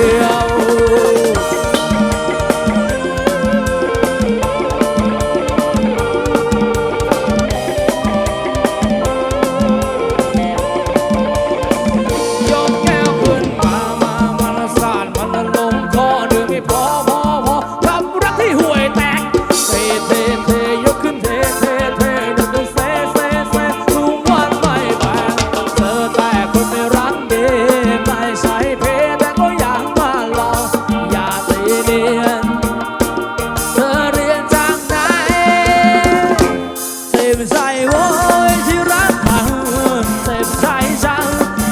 yeah. บใจโว้ยที่รักมันเจ็บใจจัง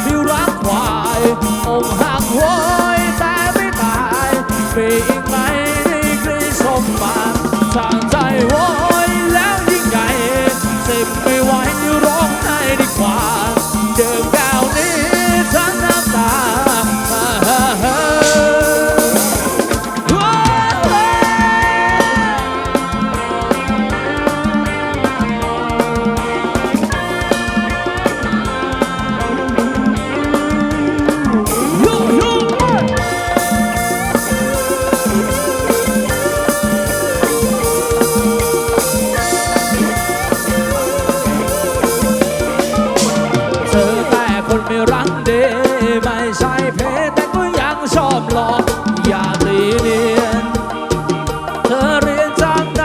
ที่รักควายอกหักโว้ยแต่ไม่ตายปีกไหมได้กรีสมบัติทางจ คนไม่รังเดไม่ใช่เพศแต่ก็ยังชอบหลอก อยากเรียน เธอเรียนจากไหน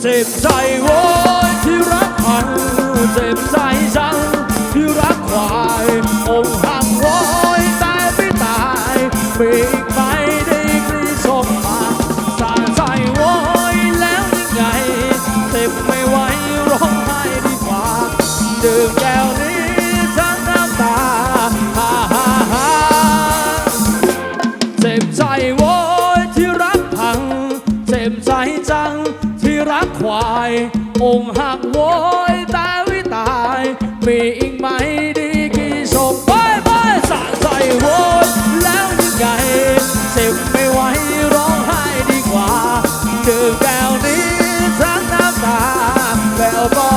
เจ็บใจโว้ยที่รักมันเจ็บใจจัง จ็บใจโว้ยที่รักพัง เจ็บใจจังที่รักควาย องหักโว้ยตายวิตาย มีอีกไหมดีกี่ศพไปไปสะใจโว้ยแล้วยังไงเจ็บไม่ไหวร้องไห้ดีกว่าดื่มแก้วนี้ทั้งน้ำตาแววบอก